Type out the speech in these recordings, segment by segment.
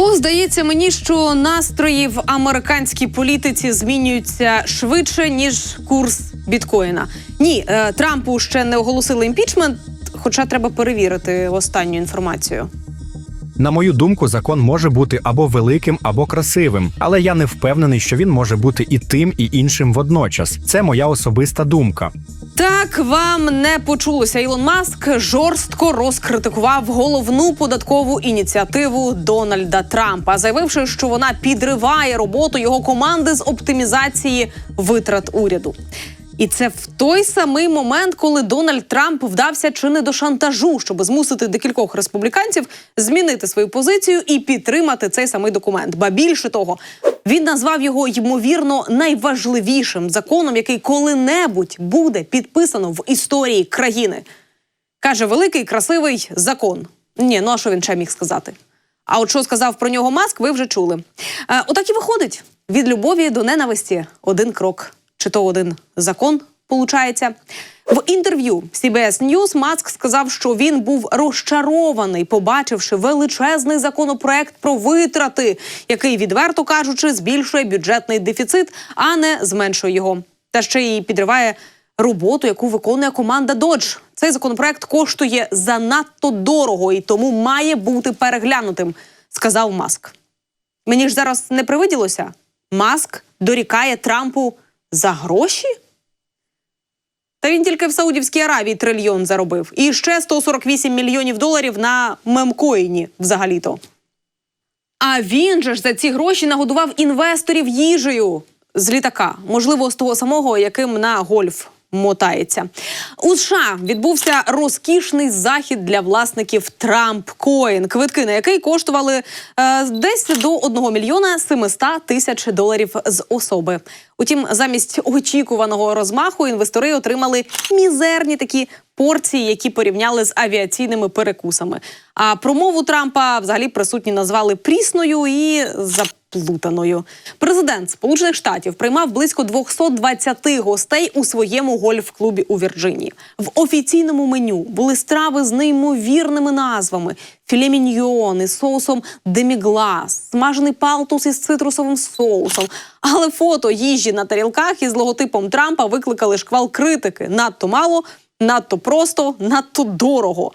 О, здається мені, що настрої в американській політиці змінюються швидше ніж курс біткоїна. Ні, е, Трампу ще не оголосили імпічмент, хоча треба перевірити останню інформацію. На мою думку, закон може бути або великим, або красивим, але я не впевнений, що він може бути і тим, і іншим водночас. Це моя особиста думка. Так вам не почулося. Ілон Маск жорстко розкритикував головну податкову ініціативу Дональда Трампа, заявивши, що вона підриває роботу його команди з оптимізації витрат уряду. І це в той самий момент, коли Дональд Трамп вдався чи не до шантажу, щоб змусити декількох республіканців змінити свою позицію і підтримати цей самий документ. Ба більше того, він назвав його ймовірно найважливішим законом, який коли-небудь буде підписано в історії країни. Каже, великий красивий закон. Ні, ну а що він ще міг сказати? А от що сказав про нього Маск, ви вже чули. Е, отак і виходить від любові до ненависті один крок, чи то один закон. Получається в інтерв'ю CBS News Маск сказав, що він був розчарований, побачивши величезний законопроект про витрати, який, відверто кажучи, збільшує бюджетний дефіцит, а не зменшує його. Та ще й підриває роботу, яку виконує команда Dodge. Цей законопроект коштує занадто дорого і тому має бути переглянутим, сказав Маск. Мені ж зараз не привиділося. Маск дорікає Трампу за гроші? Та він тільки в Саудівській Аравії трильйон заробив. І ще 148 мільйонів доларів на мемкоїні взагалі-то. А він же ж за ці гроші нагодував інвесторів їжею з літака, можливо, з того самого, яким на гольф мотається. У США відбувся розкішний захід для власників Трамп Коін, квитки на який коштували е, десь до 1 мільйона 700 тисяч доларів з особи. Утім, замість очікуваного розмаху інвестори отримали мізерні такі порції, які порівняли з авіаційними перекусами. А промову Трампа взагалі присутні назвали прісною і заплутаною. Президент Сполучених Штатів приймав близько 220 гостей у своєму гольф-клубі у Вірджинії. В офіційному меню були страви з неймовірними назвами: філе міньйон із соусом деміглас, смажений палтус із цитрусовим соусом. Але фото їжі на тарілках із логотипом Трампа викликали шквал критики. Надто мало, надто просто, надто дорого.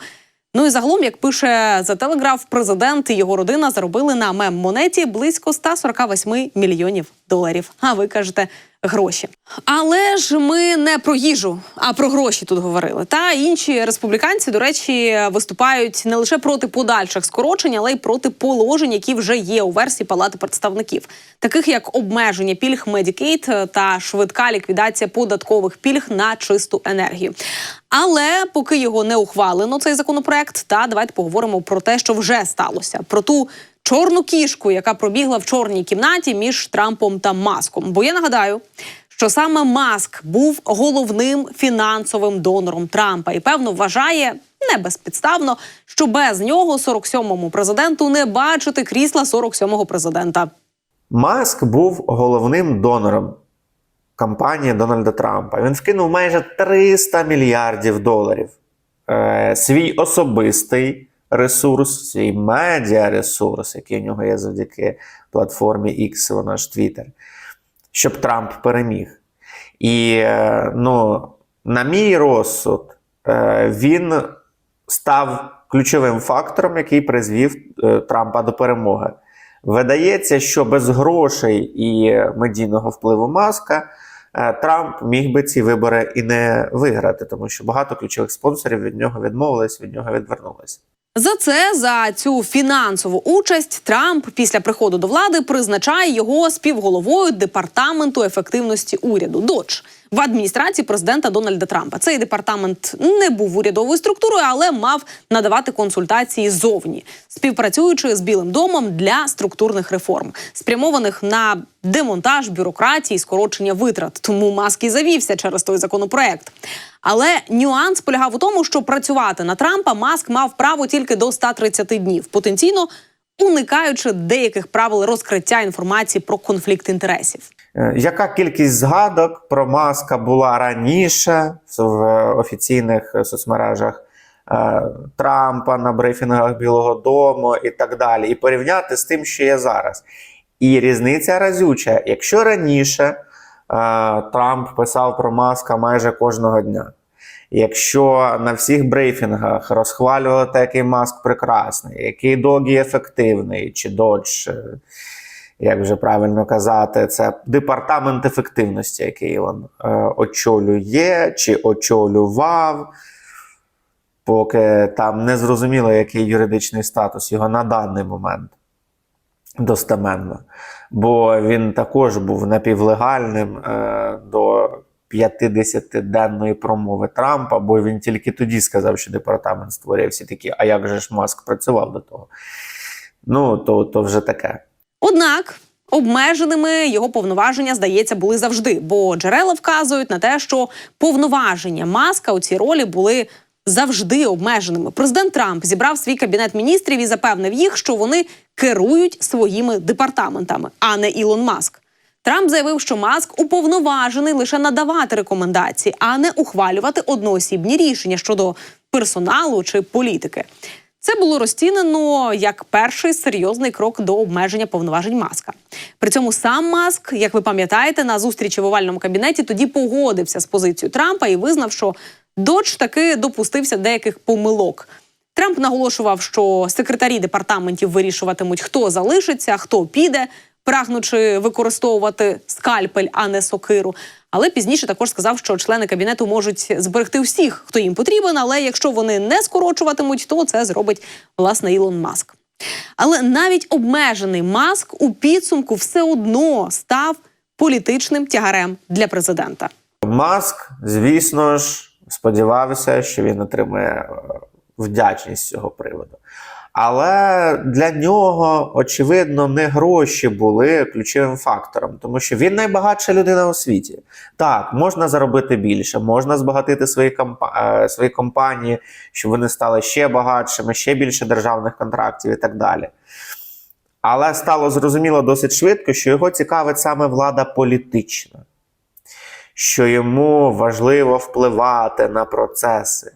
Ну і загалом, як пише The Telegraph, президент і його родина заробили на мем-монеті близько 148 мільйонів доларів. А ви кажете гроші. Але ж ми не про їжу, а про гроші тут говорили. Та інші республіканці, до речі, виступають не лише проти подальших скорочень, але й проти положень, які вже є у версії Палати представників, таких як обмеження пільг Medicaid та швидка ліквідація податкових пільг на чисту енергію. Але поки його не ухвалено, цей законопроект, та давайте поговоримо про те, що вже сталося, про ту чорну кішку, яка пробігла в чорній кімнаті між Трампом та Маском. Бо я нагадаю, що саме Маск був головним фінансовим донором Трампа і певно вважає не безпідставно, що без нього 47-му президенту не бачити крісла 47-го президента. Маск був головним донором кампанії Дональда Трампа. Він вкинув майже 300 мільярдів доларів. Е, свій особистий ресурс, свій медіаресурс, який у нього є завдяки платформі X, вона ж Twitter, щоб Трамп переміг. І, е, ну, на мій розсуд, е, він став ключовим фактором, який призвів е, Трампа до перемоги. Видається, що без грошей і медійного впливу маска Трамп міг би ці вибори і не виграти, тому що багато ключових спонсорів від нього відмовились, від нього відвернулися. За це за цю фінансову участь Трамп після приходу до влади призначає його співголовою департаменту ефективності уряду. ДОЧ в адміністрації президента Дональда Трампа. Цей департамент не був урядовою структурою, але мав надавати консультації зовні, співпрацюючи з Білим домом для структурних реформ, спрямованих на демонтаж бюрократії, скорочення витрат. Тому Маск і завівся через той законопроект. Але нюанс полягав у тому, що працювати на Трампа Маск мав право тільки до 130 днів, потенційно уникаючи деяких правил розкриття інформації про конфлікт інтересів. Е, Яка кількість згадок про маска була раніше в офіційних соцмережах е, Трампа на брифінгах Білого Дому і так далі, і порівняти з тим, що є зараз. І різниця разюча. Якщо раніше е, Трамп писав про маска майже кожного дня. Якщо на всіх брифінгах розхвалювали те, який маск прекрасний, який догі ефективний, чи додж, е, як вже правильно казати, це департамент ефективності, який Ілон е, очолює чи очолював, поки там не зрозуміло, який юридичний статус його на даний момент достеменно. Бо він також був напівлегальним е, до 50-денної промови Трампа, бо він тільки тоді сказав, що департамент створює всі такі, а як же ж Маск працював до того? Ну, то, то вже таке. Однак обмеженими його повноваження, здається, були завжди, бо джерела вказують на те, що повноваження маска у цій ролі були. Завжди обмеженими. Президент Трамп зібрав свій кабінет міністрів і запевнив їх, що вони керують своїми департаментами, а не Ілон Маск. Трамп заявив, що Маск уповноважений лише надавати рекомендації, а не ухвалювати одноосібні рішення щодо персоналу чи політики. Це було розцінено як перший серйозний крок до обмеження повноважень маска. При цьому сам Маск, як ви пам'ятаєте, на зустрічі в овальному кабінеті тоді погодився з позицією Трампа і визнав, що Додж таки допустився деяких помилок. Трамп наголошував, що секретарі департаментів вирішуватимуть, хто залишиться, хто піде, прагнучи використовувати скальпель, а не сокиру. Але пізніше також сказав, що члени кабінету можуть зберегти всіх, хто їм потрібен. Але якщо вони не скорочуватимуть, то це зробить власне Ілон Маск. Але навіть обмежений маск у підсумку все одно став політичним тягарем для президента. Маск, звісно ж, сподівався, що він отримає е, вдячність з цього приводу. Але для нього, очевидно, не гроші були ключовим фактором, тому що він найбагатша людина у світі. Так, можна заробити більше, можна збагатити свої, компа- е, свої компанії, щоб вони стали ще багатшими, ще більше державних контрактів і так далі. Але стало зрозуміло досить швидко, що його цікавить саме влада політична що йому важливо впливати на процеси.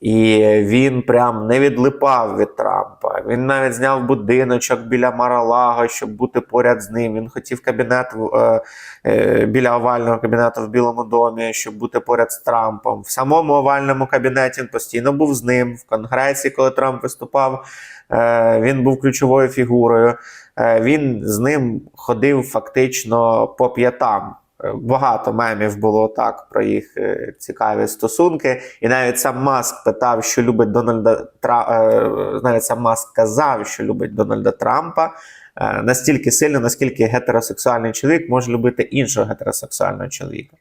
І він прям не відлипав від Трампа. Він навіть зняв будиночок біля Маралаго, щоб бути поряд з ним. Він хотів кабінет е, е, біля овального кабінету в Білому домі, щоб бути поряд з Трампом. В самому овальному кабінеті він постійно був з ним. В Конгресі, коли Трамп виступав, е, він був ключовою фігурою. Е, він з ним ходив фактично по п'ятам. Багато мемів було так про їх е, цікаві стосунки. І навіть сам Маск питав, що любить Дональда Тра... е, навіть сам Маск казав, що любить Дональда Трампа е, настільки сильно, наскільки гетеросексуальний чоловік може любити іншого гетеросексуального чоловіка.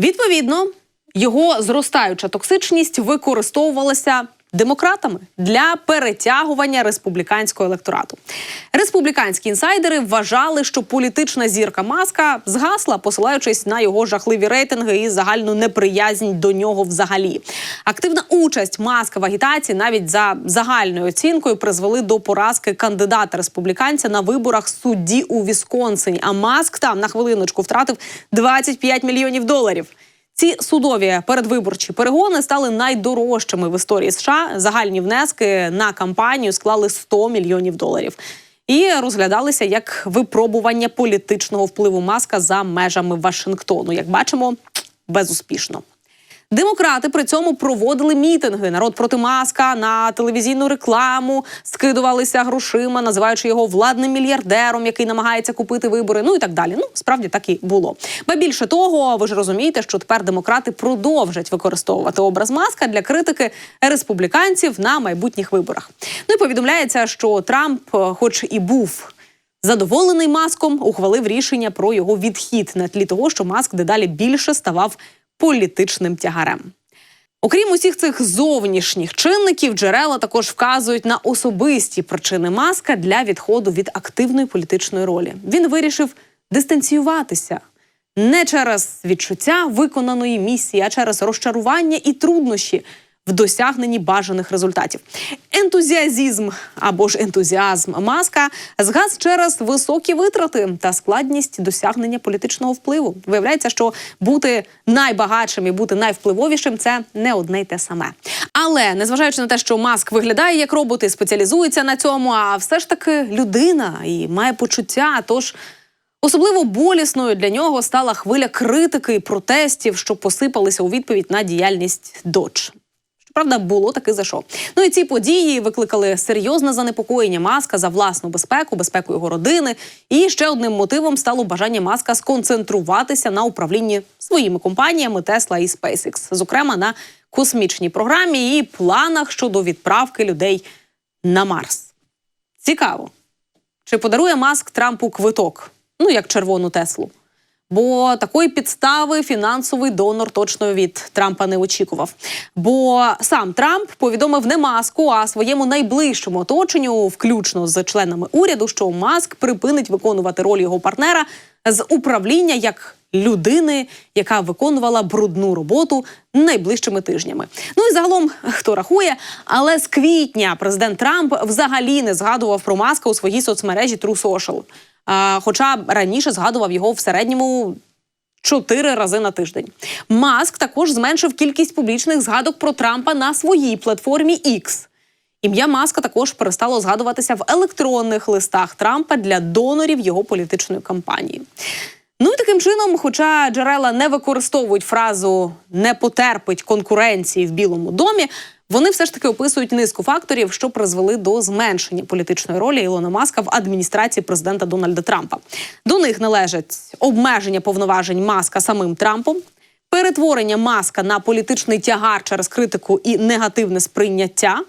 Відповідно, його зростаюча токсичність використовувалася демократами для перетягування республіканського електорату. Республіканські інсайдери вважали, що політична зірка маска згасла, посилаючись на його жахливі рейтинги і загальну неприязнь до нього взагалі. Активна участь маска в агітації навіть за загальною оцінкою призвели до поразки кандидата республіканця на виборах судді у Вісконсині. А маск там на хвилиночку втратив 25 мільйонів доларів. Ці судові передвиборчі перегони стали найдорожчими в історії США. Загальні внески на кампанію склали 100 мільйонів доларів і розглядалися як випробування політичного впливу маска за межами Вашингтону. Як бачимо, безуспішно. Демократи при цьому проводили мітинги. Народ проти маска на телевізійну рекламу скидувалися грошима, називаючи його владним мільярдером, який намагається купити вибори. Ну і так далі. Ну справді так і було. Ба більше того, ви ж розумієте, що тепер демократи продовжать використовувати образ маска для критики республіканців на майбутніх виборах. Ну і повідомляється, що Трамп, е, хоч і був задоволений маском, ухвалив рішення про його відхід на тлі того, що маск дедалі більше ставав політичним тягарем. Окрім усіх цих зовнішніх чинників, джерела також вказують на особисті причини маска для відходу від активної політичної ролі. Він вирішив дистанціюватися не через відчуття виконаної місії, а через розчарування і труднощі, в досягненні бажаних результатів. Ентузіазізм або ж ентузіазм маска згас через високі витрати та складність досягнення політичного впливу. Виявляється, що бути найбагатшим і бути найвпливовішим це не одне й те саме. Але незважаючи на те, що маск виглядає як робот і спеціалізується на цьому, а все ж таки людина і має почуття. Тож Особливо болісною для нього стала хвиля критики і протестів, що посипалися у відповідь на діяльність Додж. Щоправда, було таки за що. Ну і ці події викликали серйозне занепокоєння маска за власну безпеку, безпеку його родини. І ще одним мотивом стало бажання маска сконцентруватися на управлінні своїми компаніями Tesla і SpaceX, зокрема на космічній програмі і планах щодо відправки людей на Марс. Цікаво. Чи подарує Маск Трампу квиток? Ну, як червону Теслу. Бо такої підстави фінансовий донор точно від Трампа не очікував. Бо сам Трамп повідомив не маску, а своєму найближчому оточенню, включно з членами уряду, що Маск припинить виконувати роль його партнера з управління як людини, яка виконувала брудну роботу найближчими тижнями. Ну і загалом хто рахує, але з квітня президент Трамп взагалі не згадував про маска у своїй соцмережі True Social. Хоча раніше згадував його в середньому чотири рази на тиждень. Маск також зменшив кількість публічних згадок про Трампа на своїй платформі X. Ім'я Маска також перестало згадуватися в електронних листах Трампа для донорів його політичної кампанії. Ну і таким чином, хоча джерела не використовують фразу не потерпить конкуренції в Білому домі, вони все ж таки описують низку факторів, що призвели до зменшення політичної ролі Ілона Маска в адміністрації президента Дональда Трампа. До них належать обмеження повноважень Маска самим Трампом, перетворення Маска на політичний тягар через критику і негативне сприйняття.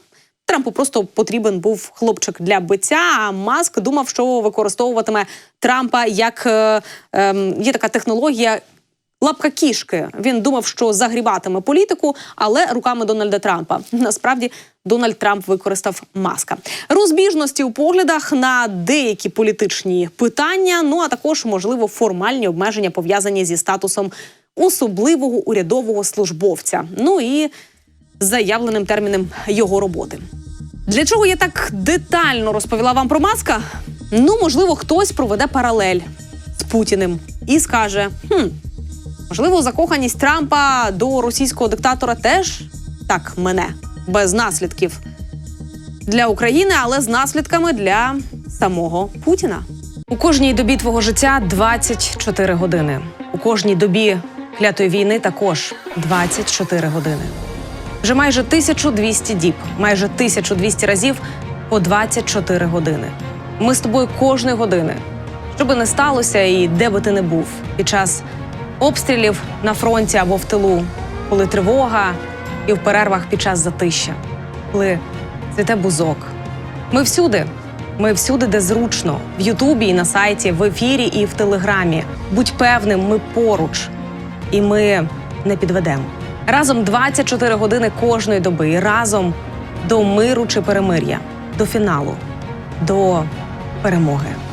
Трампу просто потрібен був хлопчик для биття. А Маск думав, що використовуватиме Трампа як е, е, є така технологія. Лапка кішки. Він думав, що загрібатиме політику, але руками Дональда Трампа. Насправді Дональд Трамп використав маска. Розбіжності у поглядах на деякі політичні питання. Ну а також можливо формальні обмеження пов'язані зі статусом особливого урядового службовця. Ну і заявленим терміном його роботи. Для чого я так детально розповіла вам про маска? Ну, можливо, хтось проведе паралель з Путіним і скаже: хм, можливо, закоханість Трампа до російського диктатора теж так мене без наслідків для України, але з наслідками для самого Путіна. У кожній добі твого життя 24 години. У кожній добі клятої війни також 24 години. Вже майже 1200 діб, майже 1200 разів по 24 години. Ми з тобою кожної години, що би не сталося, і де би ти не був під час обстрілів на фронті або в тилу, коли тривога і в перервах під час затища, коли цвіте бузок. Ми всюди. Ми всюди, де зручно, в Ютубі, і на сайті, в ефірі і в Телеграмі. Будь певним, ми поруч, і ми не підведемо. Разом 24 години кожної доби. І разом до миру чи перемир'я, до фіналу, до перемоги.